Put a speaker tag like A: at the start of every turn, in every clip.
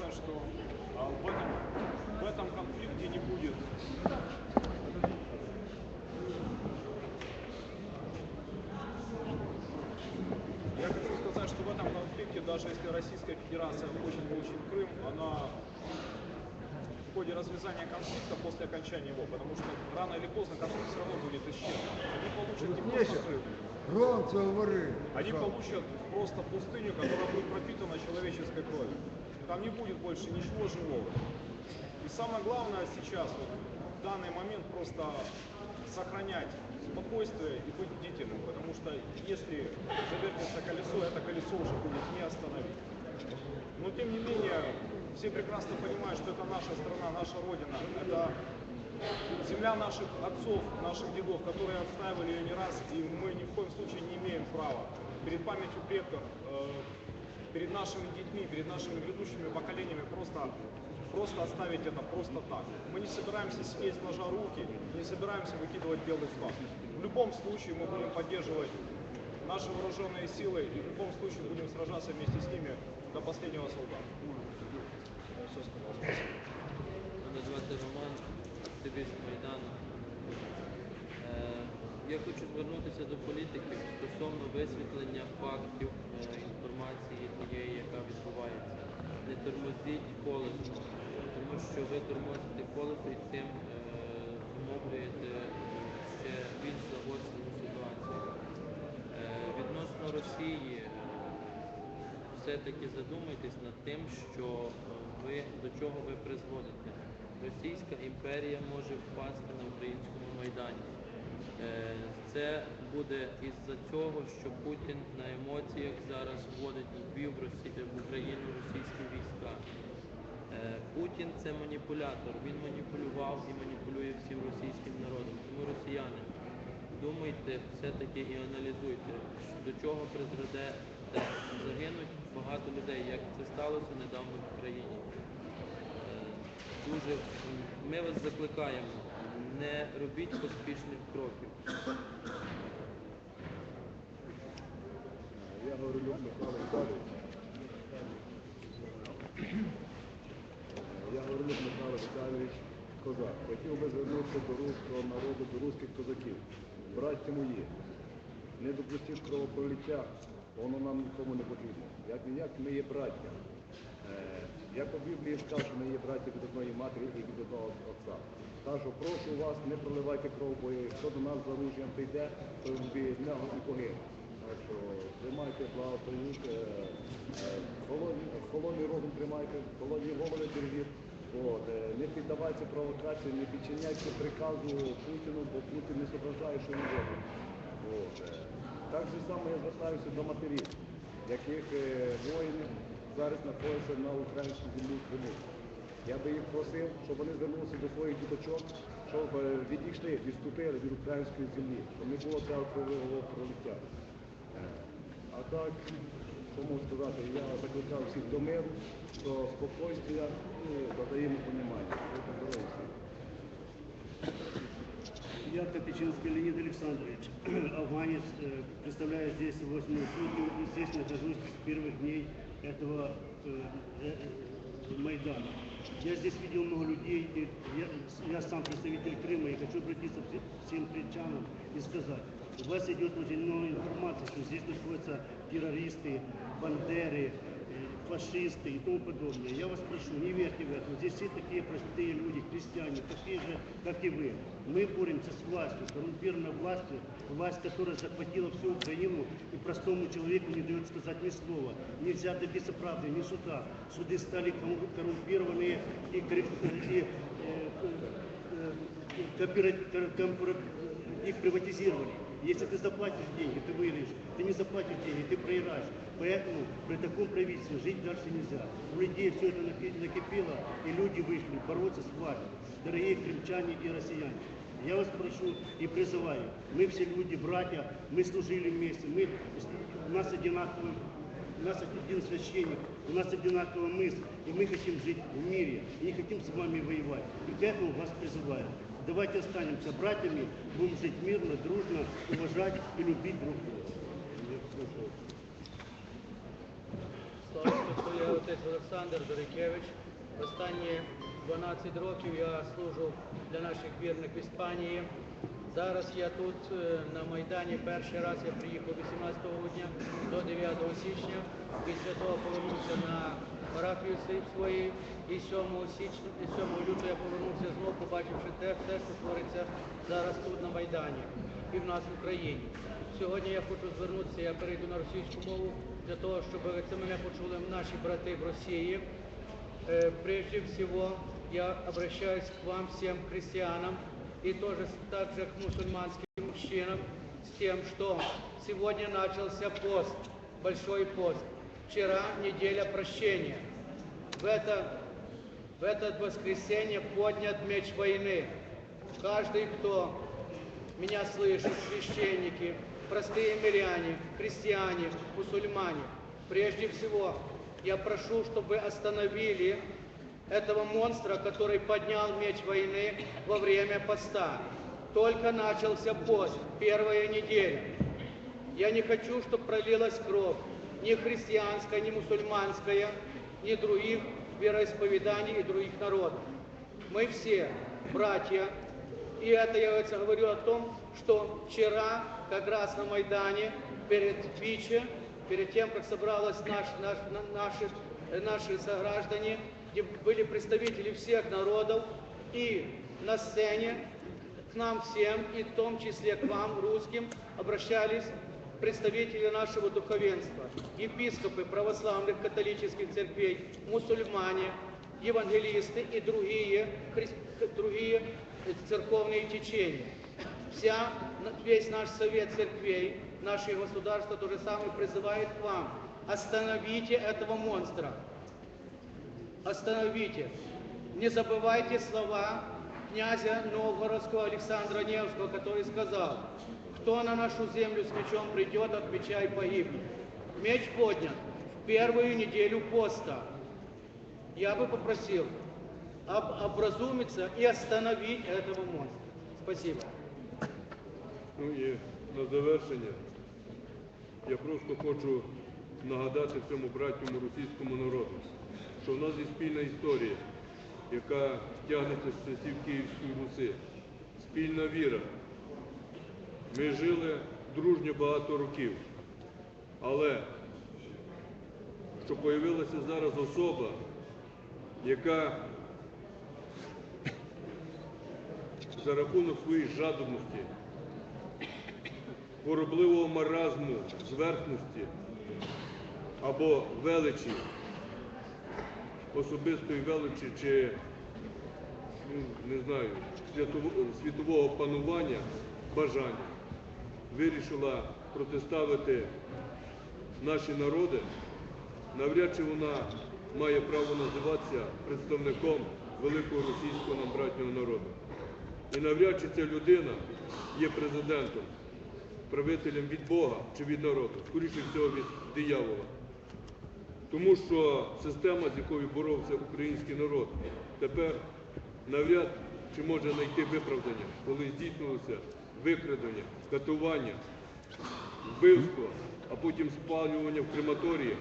A: сказать, что а, в, этом, в этом конфликте не будет Я хочу сказать, что в этом конфликте, даже если Российская Федерация хочет получить Крым, она в ходе развязания конфликта после окончания его, потому что рано или поздно конфликт все равно будет исчерпан. Они получат не просто Крым,
B: Громче говори.
A: они получат просто пустыню, которая будет пропитана человеческой кровью. Там не будет больше ничего живого. И самое главное сейчас, вот, в данный момент, просто сохранять спокойствие и быть бдительным, потому что если завертится колесо, это колесо уже будет не остановить. Но тем не менее, все прекрасно понимают, что это наша страна, наша родина, это земля наших отцов, наших дедов, которые отстаивали ее не раз, и мы ни в коем случае не имеем права перед памятью предков, э, перед нашими детьми, перед нашими грядущими поколениями просто, просто оставить это просто так. Мы не собираемся съесть ножа руки, не собираемся выкидывать белый флаг. В любом случае мы будем поддерживать наши вооруженные силы и в любом случае будем сражаться вместе с ними до последнего солдата. Я все сказал. Спасибо.
C: Мене звати Роман, активіст Майдану. Е, Я хочу звернутися до політиків стосовно висвітлення фактів е, Інформації тієї, яка відбувається. Не тормозіть колесо, тому що ви тормозите колесо і цим е, зумовлюєте е, ще більш загострену ситуацію. Е, Відносно Росії, все-таки задумайтесь над тим, що ви до чого ви призводите. Російська імперія може впасти на українському майдані. Е, Це буде із-за цього, що Путін на емоціях зараз вводить в бій в Україну російські війська. Е, Путін це маніпулятор. Він маніпулював і маніпулює всім російським народом. Тому росіяни, думайте все-таки і аналізуйте, до чого призведе те. Загинуть багато людей, як це сталося недавно в Україні. Дуже ми вас закликаємо, не робіть поспішних кроків.
B: Я говорю, Михайло. Я говорю, Михайло Віталійович Козак. Хотів би звернутися до руського народу, до руських козаків. Браті мої, не допустіть кровопролиття, воно нам нікому не потрібно. Як ніяк ми є браття. Е, Як у Біблії сказав, що ми є браття від одної матері і від одного отця. Кажу, прошу вас, не проливайте кров, бо хто до нас за оружієм прийде, то нього і погине. Так що тримайте благословіть, е, е, холодний розум тримайте, холодні голови держіть. От, не піддавайте провокації, не підчиняйте приказу Путіну, бо Путін не зображає, що він робить. Так же само я звертаюся до матерів, яких е, воїни зараз знаходяться на українській землі в Криму. Я би їх просив, щоб вони звернулися до своїх діточок, щоб е, відійшли, відступили від української землі, щоб не було цього кривого пролиття. Е, А так, що можу сказати, я закликав всіх до миру, до спокійствия і до взаємопонімання. Будьте здорові всі.
D: Я Копичинский Леонид Александрович, афганец, э, представляю здесь 8 сутки, и здесь нахожусь с первых дней этого э, э, э, Майдана. Я здесь видел много людей, и я, я сам представитель Крыма, и хочу обратиться к все- всем крымчанам и сказать, у вас идет очень много информации, что здесь находятся террористы, бандеры, э, фашисты и тому подобное. Я вас прошу, не верьте в это. Здесь все такие простые люди, крестьяне, такие же, как и вы. Мы боремся с властью, коррумпированной властью, власть, которая захватила всю Украину и простому человеку не дает сказать ни слова. Нельзя добиться правды, ни суда. Суды стали корру- коррумпированные и, и, э, э, э, их приватизировали. Если ты заплатишь деньги, ты выиграешь. Ты не заплатишь деньги, ты проиграешь. Поэтому при таком правительстве жить дальше нельзя. У людей все это наки- накипело, и люди вышли бороться с властью. Дорогие крымчане и россияне, я вас прошу и призываю, мы все люди, братья, мы служили вместе, мы, у нас одинаковый у нас один священник, у нас одинаковая мысль, и мы хотим жить в мире, и не хотим с вами воевать. И к вас призываю. Давайте останемся братьями, будем жить мирно, дружно, уважать и любить друг друга.
C: То я
E: отець Олександр Дорикевич. Останні 12 років я служу для наших вірних в Іспанії. Зараз я тут е, на Майдані перший раз я приїхав 18 грудня до 9 січня. Після того повернувся на парафію своєї і 7 січня, і 7 лютого я повернувся знову, побачивши те, все, що твориться зараз тут на Майдані і в нас в Україні. Сьогодні я хочу звернутися, я перейду на російську мову для того, щоб це мене почули наші брати в Росії. Э, Прежде всего, я обращаюсь к вам, всем христианам, и тоже также к мусульманским мужчинам, с тем, что сегодня начался пост, большой пост. Вчера неделя прощения. В это, в это воскресенье поднят меч войны. Каждый, кто меня слышит, священники, простые миряне, христиане, мусульмане. Прежде всего, я прошу, чтобы остановили этого монстра, который поднял меч войны во время поста. Только начался пост, первая неделя. Я не хочу, чтобы пролилась кровь, ни христианская, ни мусульманская, ни других вероисповеданий и других народов. Мы все братья, и это я говорю о том, что вчера как раз на Майдане перед Виче, перед тем, как собралось наш, наш, на- наши, наши сограждане, где были представители всех народов, и на сцене к нам всем, и в том числе к вам, русским, обращались представители нашего духовенства, епископы православных католических церквей, мусульмане, евангелисты и другие, другие церковные течения. Вся, весь наш совет церквей, наше государство то же самое призывает к вам. Остановите этого монстра. Остановите. Не забывайте слова князя Новгородского Александра Невского, который сказал, кто на нашу землю с мечом придет, от меча и погибнет. Меч поднят в первую неделю поста. Я бы попросил об- образумиться и остановить этого монстра. Спасибо.
F: Ну і на завершення я просто хочу нагадати цьому братньому російському народу, що в нас є спільна історія, яка тягнеться з часів Київської Руси, спільна віра. Ми жили дружньо багато років, але що появилася зараз особа, яка за рахунок своєї жадобності хворобливого маразму, зверхності або величі, особистої величі чи ну, не знаю, світового панування, бажання, вирішила протиставити наші народи, навряд чи вона має право називатися представником великого російського нам братнього народу. І навряд чи ця людина є президентом правителем від Бога чи від народу, скоріше всього від диявола. Тому що система, з якою боровся український народ, тепер навряд чи може знайти виправдання, коли здійснилося викрадення, катування, вбивство, а потім спалювання в крематорії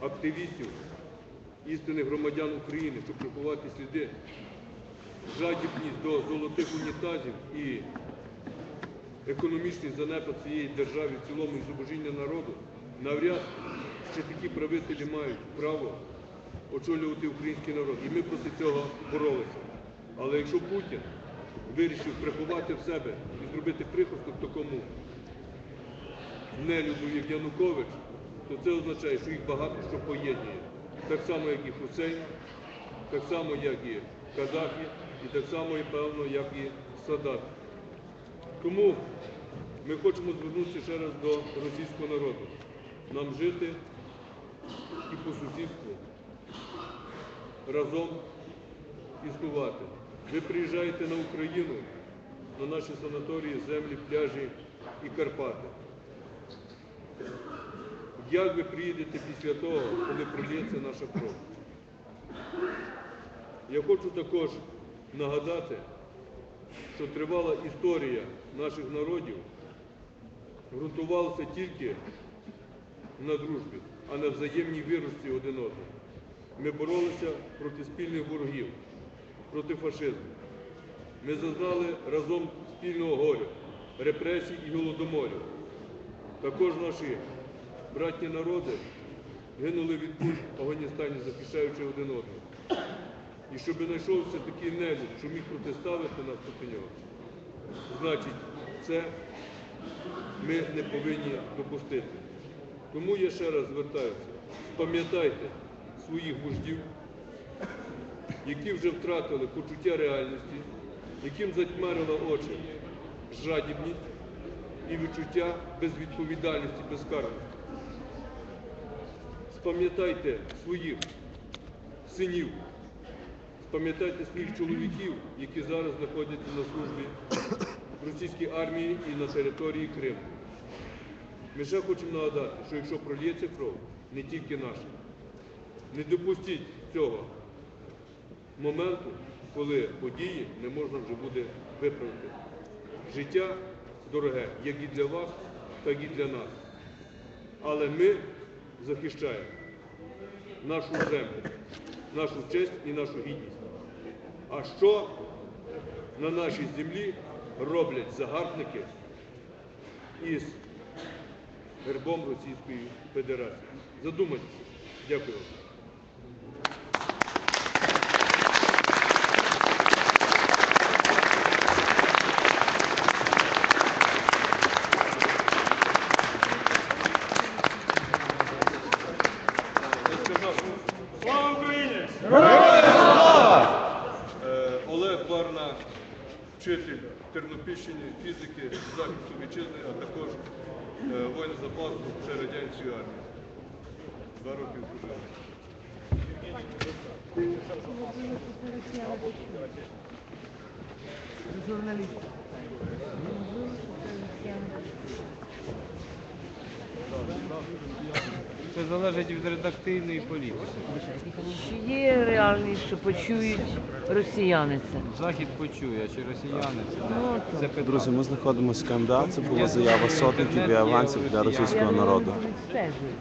F: активістів, істинних громадян України, щоб приховати сліди, жадібність до золотих унітазів і економічний занепад цієї держави в цілому і зубожіння народу, навряд чи такі правителі мають право очолювати український народ. І ми проти цього боролися. Але якщо Путін вирішив приховати в себе і зробити прихисток такому нелюду, як Янукович, то це означає, що їх багато що поєднує. Так само, як і Хусейн, так само, як і Каддафі, і так само, і певно, як і Садат. Тому ми хочемо звернутися ще раз до російського народу. Нам жити і по сусідству разом існувати. Ви приїжджаєте на Україну, на наші санаторії, землі, пляжі і Карпати. Як ви приїдете після того, коли пролється наша кров? Я хочу також нагадати, що тривала історія наших народів ґрунтувалася тільки на дружбі, а на взаємній вірусті один одного. Ми боролися проти спільних ворогів, проти фашизму. Ми зазнали разом спільного горя, репресій і голодоморів. Також наші братні народи гинули від куль в Афганістані, захищаючи один одного. І щоб знайшовся такий нелюд, що міг протиставити нас проти нього, значить, це ми не повинні допустити. Тому я ще раз звертаюся, пам'ятайте своїх вождів, які вже втратили почуття реальності, яким затьмарила очі жадібність і відчуття безвідповідальності, безкарності. Спам'ятайте своїх синів, спам'ятайте своїх чоловіків, які зараз знаходяться на службі в російській армії і на території Криму. Ми ще хочемо нагадати, що якщо пролється кров, не тільки наша, не допустіть цього моменту, коли події не можна вже буде виправити. Життя дороге як і для вас, так і для нас. Але ми захищаємо нашу землю, нашу честь і нашу гідність. А що на нашій землі роблять загарбники із гербом Російської Федерації? Задумайтеся. Дякую вам. Я сказав,
A: Слава Україні!
F: Е, Олег Барна, вчитель Тернопільщини, фізики, захисту вітчизни, а також е, воїн запасу ще радянської армії. Два роки служив.
G: Це залежить від редактивної політики.
H: Чи є реальність, що почують росіяни це?
G: Захід почує, а чи росіяни це,
H: Ну,
G: це питання.
I: Друзі, ми знаходимося в КМДА. Це була заява сотників і афганців для
H: Я
I: російського
H: не
I: народу.
H: відстежую.